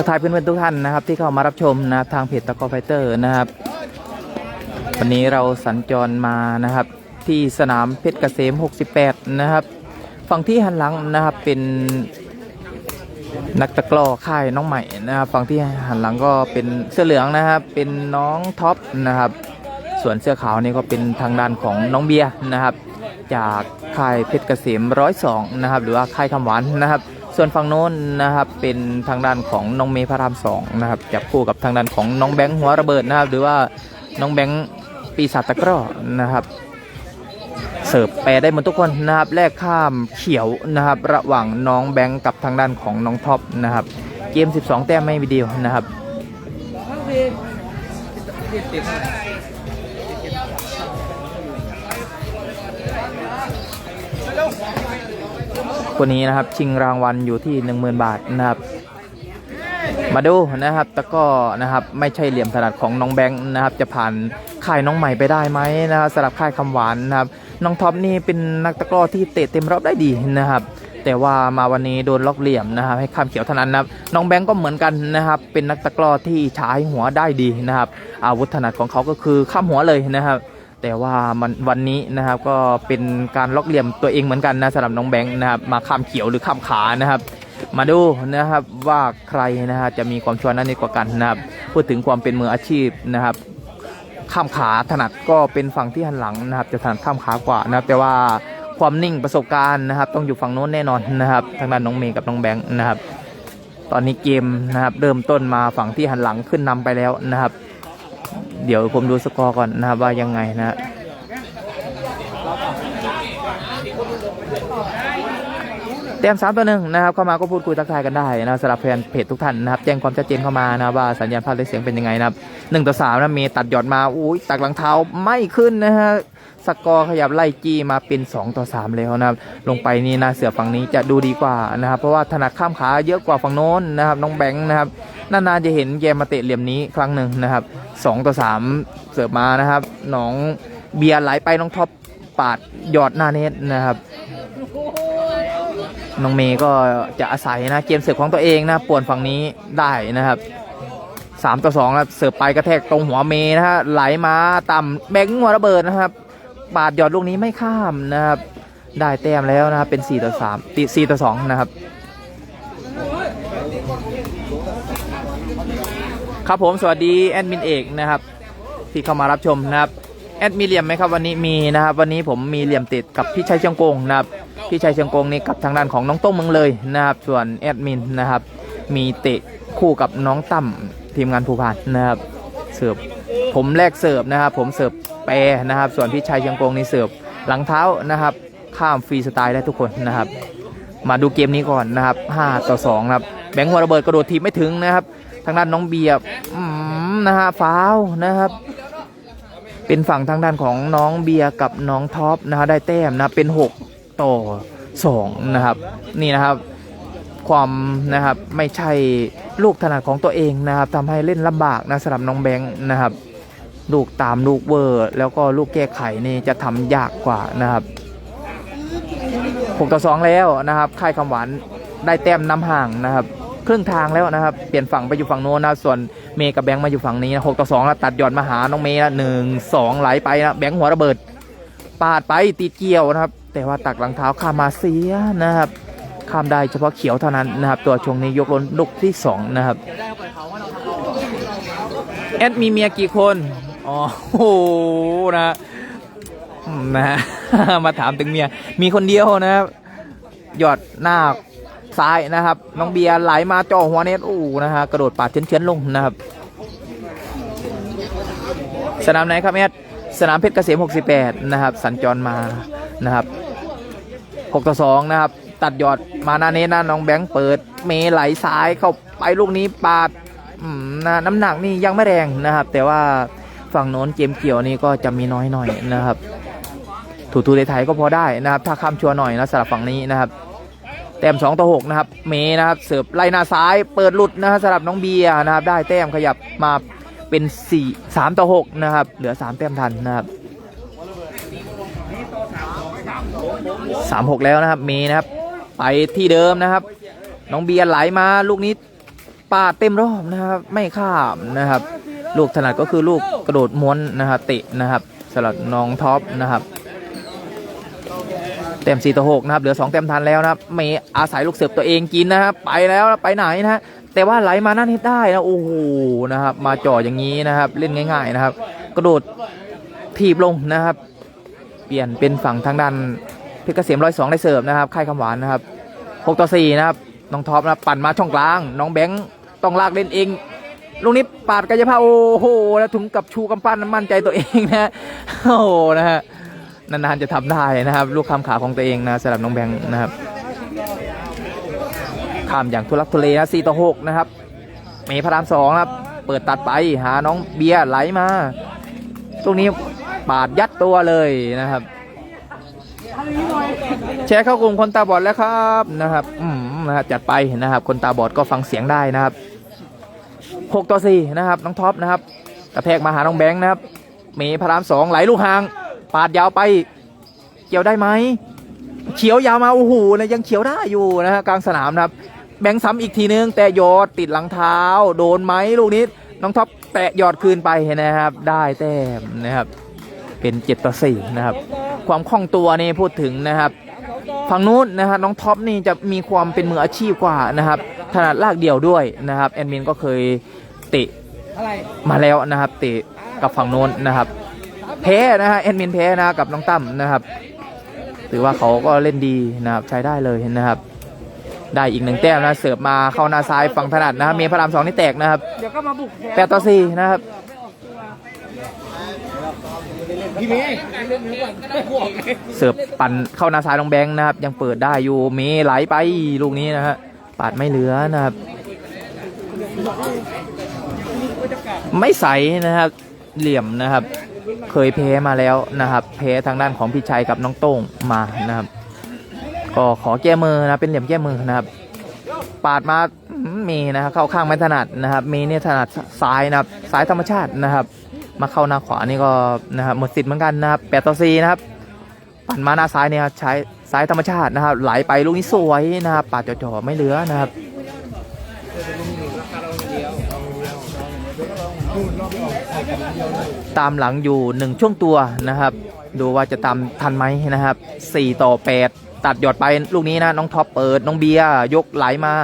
ทักทายเพื่อนๆทุกท่านนะครับ ที่เข้ามารับชมนะครับทางเพจตะกอไฟเตอร์นะครับ วันนี้เราสัญจรมานะครับ ที่สนามเพชรเกษม 68 นะครับ ฝั่งที่หันหลังนะครับเป็นนักตะกร้อค่ายน้องใหม่นะครับ ฝั่งที่หันหลังก็เป็นเสื้อเหลืองนะครับ เป็นน้องท็อปนะครับ ส่วนเสื้อขาวนี่ก็เป็นทางด้านของน้องเบียร์นะครับ จากค่ายเพชรเกษมร้อยสองนะครับ หรือว่าค่ายคำหวานนะครับ ส่วนฝั่งโน้นนะครับเป็นทางด้านของน้องเมย์พระรามสองนะครับจับคู่กับทางด้านของน้องแบงค์หัวระเบิดนะครับ หรือว่าน้องแบงค์ปีศาจตะกร้อนะครับ เสิร์ฟแปรได้หมดทุกคนนะครับแลกข้ามเขียวนะครับ ระหว่างน้องแบงค์กับทางด้านของน้องท็อปนะครับ เกม 12 แต้มไม่มีเดียวนะครับ คนนี้นะครับ ชิงรางวัลอยู่ที่ 10,000 บาทนะครับ มาดูนะครับต่ก็นะครับ ไม่ใช่เหลี่ยมถนัดของน้องแบงค์นะครับ จะผ่านค่ายน้องใหม่ไปได้ไหมนะครับสำหรับค่ายคำหวานนะครับ น้องท็อปนี่เป็นนักตะกร้อที่เตะเต็มรอบได้ดีนะครับแต่ว่ามาวันนี้โดนล็อกเหลี่ยมนะครับให้ข้ามเขียวเท่านั้นนะครับน้องแบงค์ก็เหมือนกันนะครับ เป็นนักตะกร้อที่ใช้หัวได้ดีนะครับ อาวุธถนัดของเขาก็คือข้ามหัวเลยนะครับ แต่ว่ามันวันนี้นะครับก็เป็นการล็อกเหลี่ยมตัวเองเหมือนกันนะสำหรับน้องแบงค์นะครับมาข้ามเขียวหรือข้ามขานะครับ มาดูนะครับว่าใครนะฮะจะมีความชัวร์นั้นกว่ากันนะครับพูดถึงความเป็นมืออาชีพนะครับ ข้ามขาถนัดก็เป็นฝั่งที่หันหลังนะครับ จะถนัดข้ามขากว่านะครับ แต่ว่าความนิ่งประสบการณ์นะครับ ต้องอยู่ฝั่งโน้นแน่นอนนะครับ ทางด้านน้องเมย์กับน้องแบงค์นะครับ ตอนนี้เกมนะครับเริ่มต้นมาฝั่งที่หันหลังขึ้นนำไปแล้วนะครับ เดี๋ยวผมดูสกอร์ก่อนนะครับว่ายังไงนะฮะเตรียมสามตัวหนึ่งนะครับเข้ามาก็พูดคุยทักทายกันได้นะครับสำหรับแฟนเพจทุกท่านนะครับแจ้งความชัดเจนเข้ามานะครับว่าสัญญาณภาพและเสียงเป็นยังไงนะครับหนึ่งต่อสามนะมีตัดหยอดมาอุ้ยตักหลังเท้าไม่ขึ้นนะฮะสกอร์ขยับไล่จี้มาเป็น2ต่อ3แล้วนะครับลงไปนี่นาเสือฝั่งนี้จะดูดีกว่านะครับเพราะว่าถนัดข้ามขาเยอะกว่าฝั่งโน้นนะครับน้องแบงค์นะครับ นานๆจะเห็นแกมาเตะเหลี่ยมนี้ครั้งหนึ่งนะครับสองต่อสามเสิร์ฟมานะครับน้องเบียร์ไหลไปน้องท็อปปาดหยอดหน้าเน็ตนะครับน้องเมย์ก็จะอาศัยนะเกมเสิร์ฟของตัวเองนะป่วนฝั่งนี้ได้นะครับสามต่อสองแล้วเสิร์ฟไปกระแทกตรงหัวเมย์นะฮะไหลมาต่ำแบงค์หัวระเบิดนะครับปาดหยอดลูกนี้ไม่ข้ามนะครับได้แต้มแล้วนะครับเป็น4ต่อ3ติ4ต่อ2นะครับ ครับผมสวัสดีแอดมินเอกนะครับที่เข้ามารับชมนะครับแอดมีเหลี่ยมไหมครับวันนี้มีนะครับวันนี้ผมมีเหลี่ยมติดกับพี่ชัยเชียงกงนะครับพี่ชัยเชียงกงนี่กับทางด้านของน้องต้งเมืองเลยนะครับ ส่วนแอดมินนะครับมีเตะคู่กับน้องตั้มทีมงานภูพานนะครับเสิร์ฟผมแรกเสิร์ฟนะครับ ผมเสิร์ฟแปรนะครับ ส่วนพี่ชัยเชียงกงนี่เสิร์ฟหลังเท้านะครับ ข้ามฟรีสไตล์ได้ทุกคนนะครับ มาดูเกมนี้ก่อนนะครับ5ต่อ2นะครับแบงค์หัวระเบิดกระโดดทีไม่ถึงนะครับ ทางด้านน้องเบียร์นะฮะฟาวนะครับ เป็นฝั่งทางด้านของน้องเบียร์กับน้องท็อปนะฮะได้แต้มนะเป็น 6 ต่อ 2 นะครับ นี่นะครับ ความนะครับไม่ใช่ลูกถนัดของตัวเองนะครับทำให้เล่นลำบากนะสำหรับน้องแบงค์นะครับลูกตามลูกเวอร์ แล้วก็ลูกแก้ไขนี่จะทำยากกว่านะครับ6ต่อ2แล้วนะครับค่ายคำหวานได้แต้มนำห่างนะครับ ครึ่งทางแล้วนะครับ เปลี่ยนฝั่งไปอยู่ฝั่งโน้นนะ ส่วนเมย์กับแบงค์มาอยู่ฝั่งนี้นะ6ต่อ2แล้วตัดหย่อนมาหาน้องเมย์นะหนึ่งสองไหลไปนะ แบงค์หัวระเบิด ปาดไปตีเกี่ยวนะครับ แต่ว่าตักหลังเท้าข้ามมาเสียนะครับ ข้ามได้เฉพาะเขียวเท่านั้นนะครับ ตัวชงนี้ยกล้นลูกที่2นะครับ แอดมีเมียกี่คน อ๋อโอ้โหนะอืมนะ มาถามถึงเมีย มีคนเดียวนะครับ หยอดหน้า ซ้ายนะครับ น้องเบียร์ไหลมาจ่อหัวเน็ตโอ้นะฮะกระโดดปาดเฉือนๆลงนะครับ สนามไหนครับแอดสนามเพชรเกษม 68 นะครับ สัญจรมานะครับ 6 ต่อ 2 นะครับ ตัดยอดมาหน้าเนตนะน้องแบงค์เปิด เมไหลซ้ายเข้าไปลูกนี้ปาดนะน้ำหนักนี่ยังไม่แรงนะครับ แต่ว่าฝั่งโน้นเกมเกี่ยวนี่ก็จะมีน้อยหน่อยนะครับ ถูทูในไทยก็พอได้นะครับ ถ้าข้ามชัวหน่อยนะสำหรับฝั่งนี้นะครับ แต้ม2ต่อ6นะครับเมนะครับเสิร์ฟไล่หน้าซ้ายเปิดหลุดนะครับสำหรับน้องเบียร์นะครับ ได้แต้มขยับมาเป็น4 3ต่อ6นะครับ เหลือ 3 แต้มทันนะครับ3 6 แล้วนะครับ เมนะครับ ไปที่เดิมนะครับ น้องเบียร์ไหลมาลูกนี้ปาดเต็มรอบนะครับ ไม่ข้ามนะครับ ลูกถนัดก็คือลูกกระโดดม้วนนะครับเตะนะครับสำหรับน้องท็อปนะครับ ต็ม4ต่อ6นะครับเหลือ 2 เต็มทันแล้วนะครับเมย์อาศัยลูกเสิร์ฟตัวเองกินนะครับไปแล้วไปไหนนะฮะแต่ว่าไหลมาน้านิดได้นะโอ้โหนะครับ มาจ่ออย่างนี้นะครับ เล่นง่าย ๆนะครับ กระโดดถีบลงนะครับ เปลี่ยนเป็นฝั่งทางด้านเพชรเกษมร้อยสองได้เสิร์ฟนะครับค่ายคำหวานนะครับ6ต่อ4นะครับน้องท็อปนะครับปั่นมาช่องกลาง น้องแบงค์ต้องลากเล่นเองลูกนี้ปาดกายภาพโอ้โหแล้วถึงกับชูกำปั้นมั่นใจตัวเองนะฮะโอ้โหนะฮะ นานๆจะทำได้นะครับ ลูกคำขาของตัวเองนะสำหรับน้องแบงค์นะครับข้ามอย่างทุลักทุเลนะ4ต่อ6นะครับเมย์พระรามสองนะครับ เปิดตัดไปหาน้องเบียร์ไหลมาตรงนี้ปาดยัดตัวเลยนะครับแชร์เข้ากลุ่มคนตาบอดแล้วครับนะครับอืมนะครับจัดไปนะครับ คนตาบอดก็ฟังเสียงได้นะครับ6ต่อ4นะครับ น้องท็อปนะครับกระแทกมาหาน้องแบงค์นะครับเมย์พระรามสองไหลลูกหาง ปาดยาวไปเกี่ยวได้ไหมเขียวยาวมาโอ้โหนะยังเขียวได้อยู่นะฮะกลางสนามนะครับ แบงค์ซ้ำอีกทีนึง แต่ยอดติดหลังเท้า โดนไหมลูกนี้น้องท็อปแตะยอดคืนไปนะครับ ได้แต้มนะครับ เป็น7ต่อ4นะครับ ความคล่องตัวนี่พูดถึงนะครับฝั่งนู้นนะครับน้องท็อปนี่จะมีความเป็นมืออาชีพกว่านะครับถนัดลากเดี่ยวด้วยนะครับแอดมินก็เคยเตะมาแล้วนะครับ เตะกับฝั่งโน้นนะครับ แพ้นะฮะแอดมินแพ้นะกับน้องตั้มนะครับถือว่าเขาก็เล่นดีนะครับใช้ได้เลยนะครับ ได้อีกหนึ่งแต้มนะเสิร์ฟมาเข้าหน้าซ้ายฝั่งถนัดนะครับเมย์พระรามสองนี่แตกนะครับเดี๋ยวก็มาบุกแปดต่อสี่นะครับพี่เมย์เสิร์ฟปั่นเข้าหน้าซ้ายน้องแบงค์นะครับ ยังเปิดได้อยู่เมย์ไหลไปลูกนี้นะฮะปาดไม่เหลือนะครับ ไม่ใสนะครับ เหลี่ยมนะครับ เคยแพ้มาแล้วนะครับ แพ้ทางด้านของพี่ชัยกับน้องโต้งมานะครับ ก็ขอแก้มือนะเป็นเหลี่ยมแก้มือนะครับ ปาดมามย์นะครับเข้าข้างไม่ถนัดนะครับมย์เนี่ยถนัดซ้ายนะครับซ้ายธรรมชาตินะครับ มาเข้าหน้าขวานี่ก็นะครับหมดสิทธิ์เหมือนกันนะครับแปดต่อสี่นะครับปั่นมาหน้าซ้ายเนี่ยใช้ซ้ายธรรมชาตินะครับ ไหลไปลูกนี้สวยนะครับปาดจ่อๆไม่เหลือนะครับ ตามหลังอยู่หนึ่งช่วงตัวนะครับ ดูว่าจะตามทันไหมนะครับสี่ต่อแปดตัดหยอดไปลูกนี้นะน้องท็อปเปิดน้องเบียร์ยกไหลมา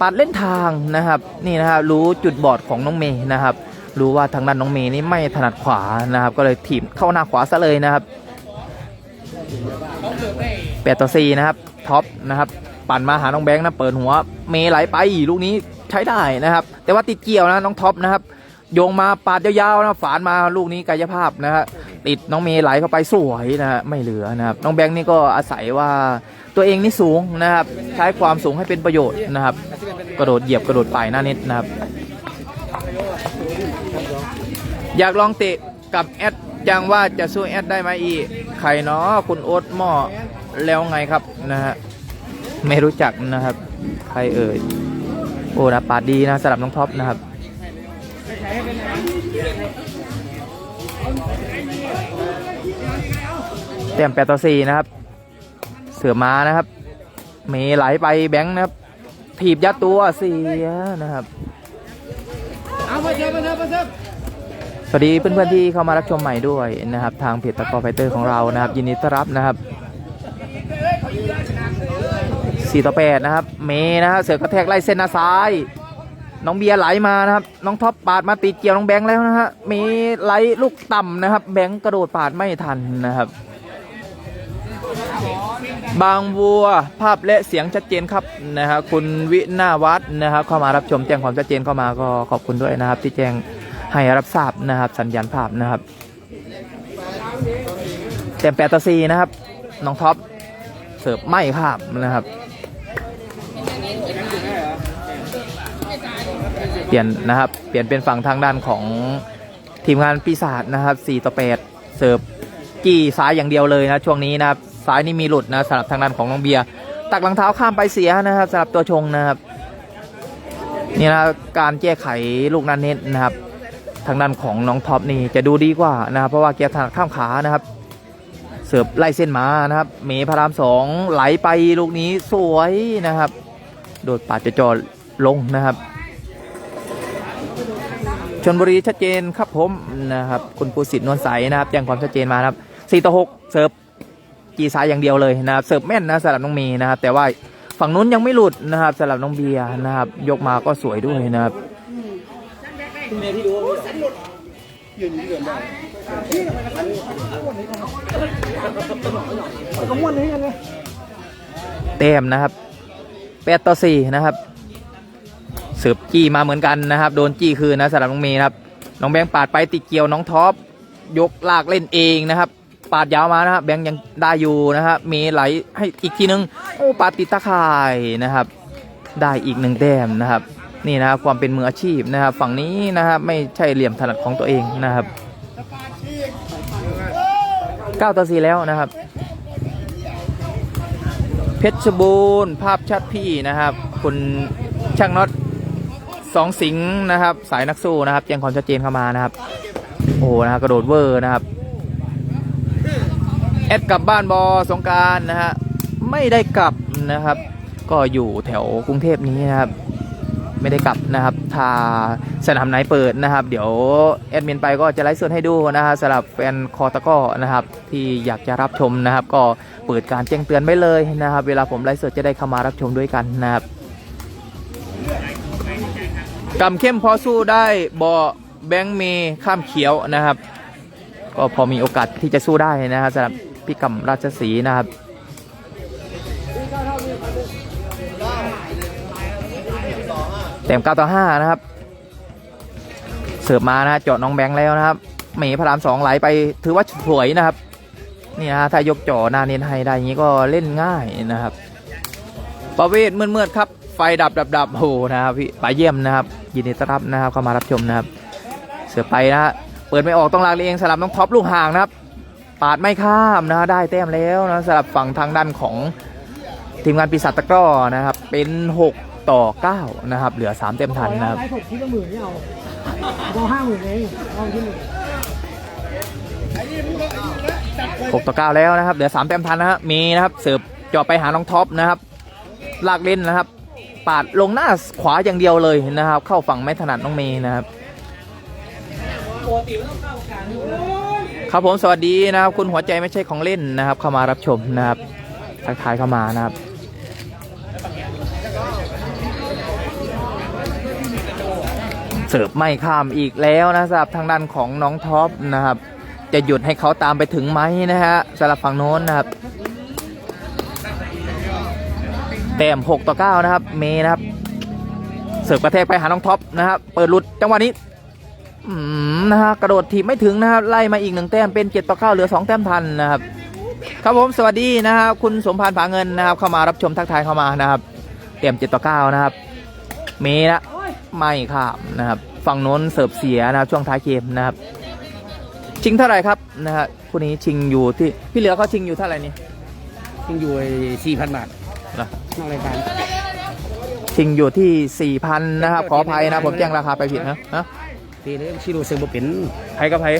ปัดเล่นทางนะครับนี่นะครับรู้จุดบอดของน้องเมย์นะครับ รู้ว่าทางด้านน้องเมย์นี่ไม่ถนัดขวานะครับ ก็เลยถีบเข้าหน้าขวาซะเลยนะครับแปดต่อสี่นะครับท็อปนะครับปั่นมาหาน้องแบงค์นะเปิดหัวเมย์ไหลไปลูกนี้ ใช้ได้นะครับ แต่ว่าติดเกี่ยวนะน้องท็อปนะครับโยงมาปาดยาวๆนะฝานมาลูกนี้กายภาพนะฮะติดน้องเมย์ไหลเข้าไปสวยนะฮะไม่เหลือนะครับน้องแบงค์นี่ก็อาศัยว่าตัวเองนี่สูงนะครับ ใช้ความสูงให้เป็นประโยชน์นะครับ กระโดดเหยียบกระโดดไปหน้าน็ตนะครับ อยากลองเตะกับแอดจังว่าจะสู้แอดได้ไหมอีใครเนาะคุณโอ๊ตหม้อแล้วไงครับนะฮะไม่รู้จักนะครับ ใครเอ่ย โอ้นะปาดดีนะสำหรับน้องท็อปนะครับแต้มแปดต่อสี่นะครับ เสือมานะครับเมไหลไปแบงค์นะครับ ถีบยัดตัวเสียนะครับเอาไปเถอะไปเถอะไปเถอะสวัสดีเพื่อนๆที่เข้ามารับชมใหม่ด้วยนะครับ ทางเพจตะกอไฟเตอร์ของเรานะครับ ยินดีต้อนรับนะครับ 4ต่อ8นะครับ เมนะครับเสือกระแทกไล่เส้นหน้าซ้าย น้องเบียร์ไหลมานะครับ น้องท็อปปาดมาติดเกี่ยวน้องแบงค์แล้วนะฮะเมไหลลูกต่ำนะครับ แบงค์กระโดดปาดไม่ทันนะครับ บางบัวภาพและเสียงชัดเจนครับนะฮะคุณวินาวัฒนะครับ เข้ามารับชมแจ้งความชัดเจนเข้ามาก็ขอบคุณด้วยนะครับ ที่แจ้งให้รับทราบนะครับ สัญญาณภาพนะครับเต็มแปดต่อสี่นะครับน้องท็อปเสิร์ฟไม่ข้ามนะครับ เปลี่ยนนะครับ เปลี่ยนเป็นฝั่งทางด้านของทีมงานปีศาจนะครับ 4 ต่อ 8 เสิร์ฟจี้ซ้ายอย่างเดียวเลยนะช่วงนี้นะครับซ้ายนี่มีหลุดนะสำหรับทางด้านของน้องเบียร์ตักหลังเท้าข้ามไปเสียนะครับสำหรับตัวชงนะครับนี่นะการแก้ไขลูกนันเน็ตนะครับ ทางด้านของน้องท็อปนี่จะดูดีกว่านะครับ เพราะว่าเกียร์ถนัดข้ามขานะครับ เสิร์ฟไล่เส้นมานะครับ เมย์พระรามสองไหลไปลูกนี้สวยนะครับ โดดปาดจะจอลงนะครับ ชนบุรีชัดเจนครับผมนะครับคุณภูสิทธิ์นวลใสนะครับแจ้งความชัดเจนมาครับ4ต่อ6เสิร์ฟจีซ้ายอย่างเดียวเลยนะครับเสิร์ฟแม่นนะสำหรับน้องเมย์นะครับ แต่ว่าฝั่งนู้นยังไม่หลุดนะครับสำหรับน้องเบียร์นะครับ ยกมาก็สวยด้วยนะครับเต็มนะครับแปดต่อสี่นะครับ เสิร์ฟจี้มาเหมือนกันนะครับ โดนจี้คืนนะสำหรับน้องเมย์นะครับ น้องแบงค์ปาดไปติดเกี่ยวน้องท็อปยกลากเล่นเองนะครับ ปาดยาวมานะครับแบงค์ยังได้อยู่นะครับเมย์ไหลให้อีกทีนึงโอ้ปาดติดตะข่ายนะครับ ได้อีกหนึ่งแต้มนะครับ นี่นะครับความเป็นมืออาชีพนะครับ ฝั่งนี้นะครับไม่ใช่เหลี่ยมถนัดของตัวเองนะครับเก้าต่อสี่แล้วนะครับ เพชรบูรณ์ภาพชัดพี่นะครับ คุณช่างน็อต สองสิงห์นะครับ สายนักสู้นะครับแจ้งความชัดเจนเข้ามานะครับ โอ้โหนะครับกระโดดเวอร์นะครับแอดกลับบ้านบอสงการนะฮะไม่ได้กลับนะครับ ก็อยู่แถวกรุงเทพนี้นะครับ ไม่ได้กลับนะครับถ้าสนามไหนเปิดนะครับ เดี๋ยวแอดมินไปก็จะไลฟ์สดให้ดูนะครับสำหรับแฟนคอตะก้อนะครับ ที่อยากจะรับชมนะครับ ก็เปิดการแจ้งเตือนไว้เลยนะครับ เวลาผมไลฟ์สดจะได้เข้ามารับชมด้วยกันนะครับ กำเข้มพอสู้ได้บอแบงเมข้ามเขียวนะครับ ก็พอมีโอกาสที่จะสู้ได้นะครับสำหรับพี่กำราชสีนะครับเต็ม9ต่อ5นะครับ เสิร์ฟมานะเจาะน้องแบงค์แล้วนะครับเมย์พระรามสองไหลไปถือว่าสวยนะครับ นี่นะถ้ายกจ่อหน้าเน้นให้ได้อย่างนี้ก็เล่นง่ายนะครับ ประเวศเมื่อๆครับ ไฟดับดับดับโอ้โหนะครับพี่ป๋าเยี่ยมนะครับ ยินดีต้อนรับนะครับเข้ามารับชมนะครับ เสือไปนะฮะเปิดไม่ออกต้องลากเองสลับน้องท็อปลูกห่างนะครับ ปาดไม่ข้ามนะฮะได้แต้มแล้วนะสลับฝั่งทางด้านของทีมงานปีศาจตะกร้อนะครับ เป็น 6 ต่อ 9 นะครับ เหลือ 3 เต็มทันนะครับไลฟ์สดที่ละหมื่นไม่เอาเอาห้าหมื่นเองเอาที่หนึ่ง6 ต่อ 9 แล้วนะครับ เหลือ 3 เต็มทันนะฮะมีนะครับเสิร์ฟเจาะไปหาน้องท็อปนะครับ ลากเล่นนะครับ ปาดลงหน้าขวาอย่างเดียวเลยนะครับ เข้าฝั่งไม่ถนัดน้องเมย์นะครับครับผมสวัสดีนะครับ คุณหัวใจไม่ใช่ของเล่นนะครับ เข้ามารับชมนะครับทักทายเข้ามานะครับเสิร์ฟไม่ข้ามอีกแล้วนะสำหรับทางด้านของน้องท็อปนะครับ จะหยุดให้เขาตามไปถึงไหมนะฮะสำหรับฝั่งโน้นนะครับ แต้ม6ต่อ9นะครับ เมนะครับ เสิร์ฟกระแทกไปหาน้องท็อปนะครับ เปิดหลุดจังหวะนี้นะฮะกระโดดทีบไม่ถึงนะครับ ไล่มาอีกหนึ่งแต้มเป็น7ต่อ9เหลือ 2 แต้มทันนะครับ ครับผมสวัสดีนะครับ คุณสมพานผาเงินนะครับ เข้ามารับชมทักทายเข้ามานะครับเต็ม7ต่อ9นะครับ เมนะไม่ข้ามนะครับ ฝั่งโน้นเสิร์ฟเสียนะครับช่วงท้ายเกมนะครับ ชิงเท่าไหร่ครับนะฮะคู่นี้ชิงอยู่ที่พี่เหลือเขาชิงอยู่เท่าไหร่นี่ยังอยู่สี่พันบาท เหรอนอกรายการชิงอยู่ที่4,000นะครับ ขออภัยนะผมแจ้งราคาไปผิดนะฮะทีนี้ชิโร่เซอร์โบเป็นใครกับใคร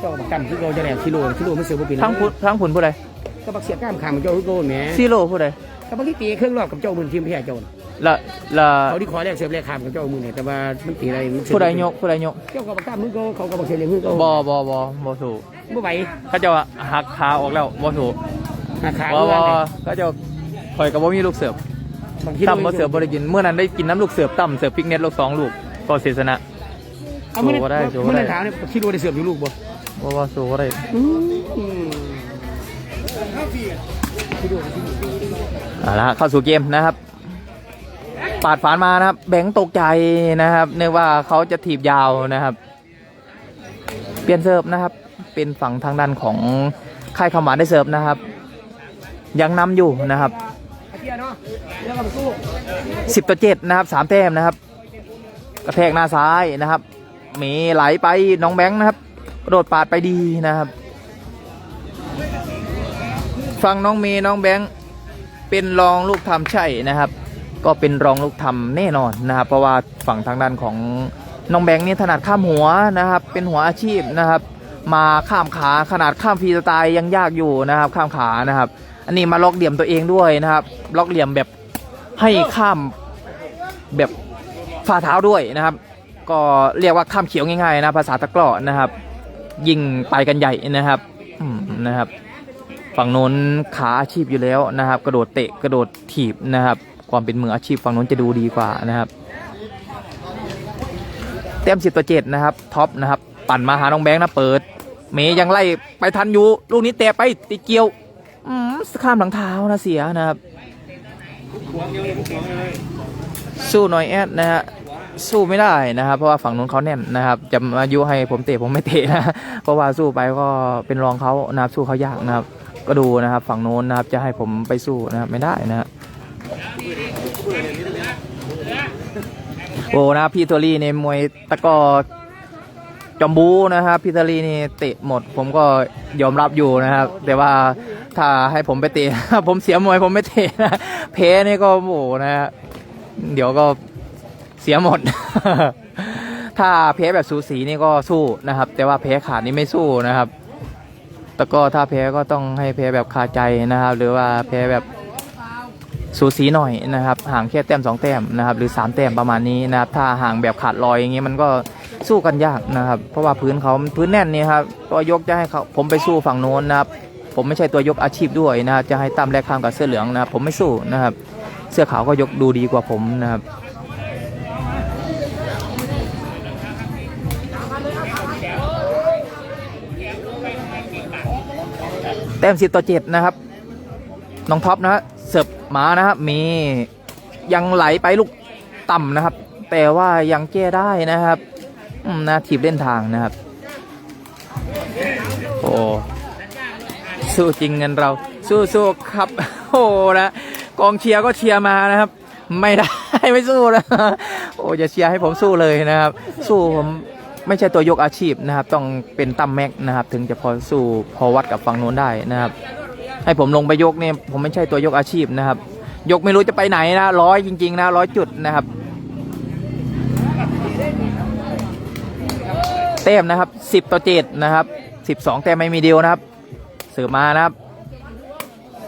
เจ้าบักกันที่เราจะแหลกชิโร่ชิโร่ไม่เซอร์โบเป็นทั้งผุนทั้งผุนผู้ใดก็บักเสียกล้ามขามเจ้าฮิโก้แหมซีโร่ผู้ใดก็บักที่ตีเครื่องรอบกับเจ้ามือทีมแพ้เจ้าละละเขาที่ขอแลกเสียบแลกขามกับเจ้ามือเนี่ยแต่ว่ามันตีอะไรมันผู้ใดยกผู้ใดยกเจ้าก็บักกล้ามมือโก้เขาก็บักเสียเหลี่ยมมือโก้บอบอบอบอถูกบ่ไหวเขาเจะหักขาออกแล้วบอถูกราคาบอเมื่บออวานเขาเจะค อยกับว่ามีลูกเสือบบางที่ตั้มบ่เสือบบริกินเมื่อนั้นได้กินน้ำลูกเสือบตั้มเสือบปิกเน็ตลูกสองลูกก็เสียชนะ เอาไม่โชว์ได้ได้โชว์ได้ไม่ได้ถามเนี่ยชิโร่ได้เสือบอยู่ลูกบ่บอบอสู้ก็ได้อืมเอาละเข้าสู่เกมนะครับ ปาดฝานมานะครับ แบงค์ตกใจนะครับเนื่องว่าเขาจะถีบยาวนะครับ เปลี่ยนเซิร์ฟนะครับ เป็นฝั่งทางด้านของค่ายขาวหวานได้เซิร์ฟนะครับ ยังนำอยู่นะครับ สิบต่อเจ็ดนะครับสามแต้มนะครับ กระแทกหน้าซ้ายนะครับมีไหลไปน้องแบงค์นะครับกระโดดปาดไปดีนะครับ ฟังน้องเมย์น้องแบงค์เป็นรองลูกทำใช่นะครับ ก็เป็นรองลูกทำแน่นอนนะครับ เพราะว่าฝั่งทางด้านของน้องแบงค์นี่ถนัดข้ามหัวนะครับ เป็นหัวอาชีพนะครับ มาข้ามขาขนาดข้ามฟีสไตล์ยังยากอยู่นะครับ ข้ามขานะครับ อันนี้มาล็อกเหลี่ยมตัวเองด้วยนะครับ ล็อกเหลี่ยมแบบให้ข้ามแบบฝ่าเท้าด้วยนะครับ ก็เรียกว่าข้ามเขียวง่ายๆนะภาษาตะกร้อนะครับ ยิงไปกันใหญ่นะครับนะครับ ฝั่งโน้นขาอาชีพอยู่แล้วนะครับ กระโดดเตะกระโดดถีบนะครับ ความเป็นมืออาชีพฝั่งโน้นจะดูดีกว่านะครับเต็มสิบต่อเจ็ดนะครับท็อปนะครับ ปั่นมาหาน้องแบงค์นะเปิด เมย์ยังไล่ไปทันอยู่ลูกนี้เตะไปติดเกี่ยว ข้ามหลังเท้านะเสียนะครับ สู้หน่อยแอดนะฮะสู้ไม่ได้นะครับ เพราะว่าฝั่งนู้นเขาแน่นนะครับ จะมายุให้ผมเตะผมไม่เตะนะเพราะว่าสู้ไปก็เป็นรองเขานะครับสู้เขายากนะครับ ก็ดูนะครับ ฝั่งนู้นนะครับ จะให้ผมไปสู้นะครับไม่ได้นะฮะโอ้นะพี่โทลี่ในมวยตะกอจอมบูนะครับพี่โทลี่นี่เตะหมด ผมก็ยอมรับอยู่นะครับ แต่ว่า ถ้าให้ผมไปเตะ ผมเสียมวยผมไม่เตะนะเพนี่ก็โอ้นะฮะเดี๋ยวก็เสียหมด ถ้าแพ้แบบสูสีนี่ก็สู้นะครับ แต่ว่าแพ้ขาดนี่ไม่สู้นะครับแต่ก็ถ้าแพ้ก็ต้องให้แพ้แบบคาใจนะครับ หรือว่าแพ้แบบสูสีหน่อยนะครับ ห่างแค่แต้มสองแต้มนะครับ หรือสามแต้มประมาณนี้นะครับ ถ้าห่างแบบขาดลอยอย่างเงี้ยมันก็สู้กันยากนะครับ เพราะว่าพื้นเขาพื้นแน่นนี่ครับตัวยกจะให้เขาผมไปสู้ฝั่งโน้นนะครับ ผมไม่ใช่ตัวยกอาชีพด้วยนะครับจะให้ตั้มแลกข้ามกับเสื้อเหลืองนะครับผมไม่สู้นะครับ เสื้อขาวก็ยกดูดีกว่าผมนะครับแต้มสิบต่อเจ็ดนะครับน้องท็อปนะฮะเสิร์ฟมานะครับมียังไหลไปลูกต่ำนะครับ แต่ว่ายังแก้ได้นะครับอืมนะทีบเล่นทางนะครับ โอ้ สู้จริงเงินเราสู้สู้ครับ โอ้นะกองเชียร์ก็เชียร์มานะครับ ไม่ได้ไม่สู้นะโอ้จะเชียร์ให้ผมสู้เลยนะครับ สู้ผมไม่ใช่ตัวยกอาชีพนะครับ ต้องเป็นตั้มแม็กนะครับ ถึงจะพอสู้พอวัดกับฝั่งโน้นได้นะครับ ให้ผมลงไปยกเนี่ยผมไม่ใช่ตัวยกอาชีพนะครับ ยกไม่รู้จะไปไหนนะร้อยจริง ๆ นะร้อยจุดนะครับแต้มนะครับสิบต่อเจ็ดนะครับสิบสองแต้มไม่มีเดียวนะครับ เสือมานะครับ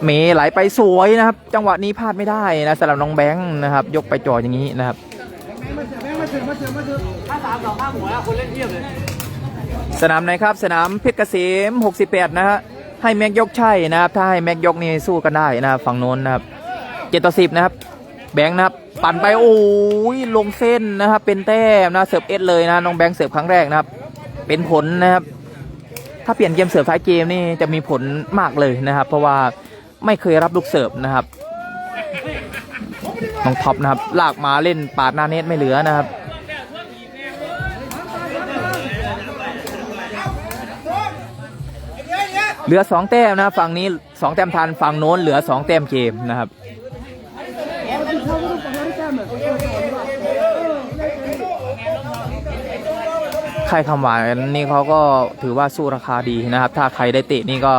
เมย์ไหลไปสวยนะครับ จังหวะนี้พลาดไม่ได้นะสำหรับน้องแบงค์นะครับ ยกไปจ่ออย่างนี้นะครับมาเสือแม่งมาเสือมาเสือมาเสือถ้าสามสองข้างหัวคนเล่นเทียบเลยสนามไหนครับสนามเพชรเกษม 68 นะฮะให้แม็กยกใช่นะครับ ถ้าให้แม็กยกนี่สู้กันได้นะครับฝั่งโน้นนะครับเจ็ดต่อสิบนะครับ แบงค์นะครับ ปั่นไปโอ้ยลงเส้นนะครับ เป็นแต้มนะเสิร์ฟเอสเลยนะน้องแบงค์เสิร์ฟครั้งแรกนะครับ เป็นผลนะครับ ถ้าเปลี่ยนเกมเสิร์ฟท้ายเกมนี่จะมีผลมากเลยนะครับ เพราะว่าไม่เคยรับลูกเสิร์ฟนะครับน้องท็อปนะครับ ลากมาเล่นปาดหน้าเน็ตไม่เหลือนะครับเหลือสองแต้มนะฝั่งนี้สองแต้มทันฝั่งโน้นเหลือสองแต้มเกมนะครับ ค่ายคำหวานนี่เขาก็ถือว่าสู้ราคาดีนะครับ ถ้าใครได้เตะนี่ก็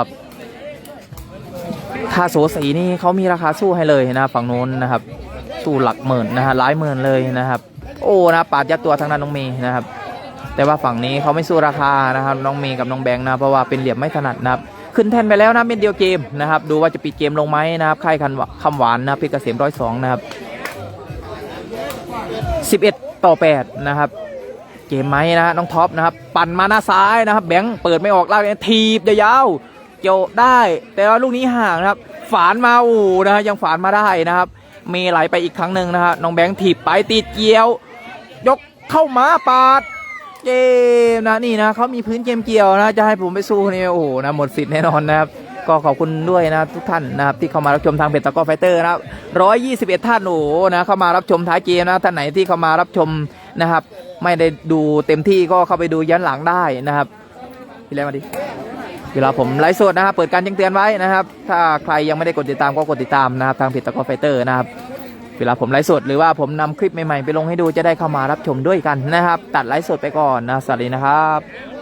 ถ้าโสสีนี่เขามีราคาสู้ให้เลยนะฝั่งโน้นนะครับสู้หลักหมื่นนะฮะหลายหมื่นเลยนะครับ โอ้นะปาดยัดตัวทางด้านน้องเมย์นะครับ แต่ว่าฝั่งนี้เขาไม่สู้ราคานะครับน้องเมย์กับน้องแบงค์นะเพราะว่าเป็นเหลี่ยมไม่ถนัดนะครับขึ้นแท่นไปแล้วนะเป็นเดียวเกมนะครับ ดูว่าจะปิดเกมลงไหมนะครับค่ายคันคำหวานนะเพชรเกษมร้อยสองนะครับสิบเอ็ดต่อแปดนะครับ เกมไหมนะฮะน้องท็อปนะครับปั่นมาหน้าซ้ายนะครับ แบงค์เปิดไม่ออกลากเนี่ยทีบยาวๆเกี่ยวได้ แต่ว่าลูกนี้ห่างนะครับ ฝานมาอู่นะฮะยังฝานมาได้นะครับเมไหลไปอีกครั้งหนึ่งนะฮะน้องแบงค์ถีบไปติดเกี่ยว ยกเข้ามาปาดเกมนะนี่นะเขามีพื้นเกมเกี่ยวนะจะให้ผมไปสู้นี่โอ้โหนะหมดสิทธิ์แน่นอนนะครับก็ขอบคุณด้วยนะทุกท่านนะครับที่เข้ามารับชมทางเพจตะก้อไฟเตอร์นะครับร้อยยี่สิบเอ็ดท่านโอ้นะเข้ามารับชมท้ายเกมนะท่านไหนที่เข้ามารับชมนะครับ ไม่ได้ดูเต็มที่ก็เข้าไปดูย้อนหลังได้นะครับพี่เล็กมาดิเวลาผมไลฟ์สดนะครับเปิดการแจ้งเตือนไว้นะครับ ถ้าใครยังไม่ได้กดติดตามก็กดติดตามนะครับ ทางเพจตะกอไฟเตอร์นะครับเวลาผมไลฟ์สดหรือว่าผมนำคลิปใหม่ๆไปลงให้ดูจะได้เข้ามารับชมด้วยกันนะครับ ตัดไลฟ์สดไปก่อนนะสวัสดีนะครับ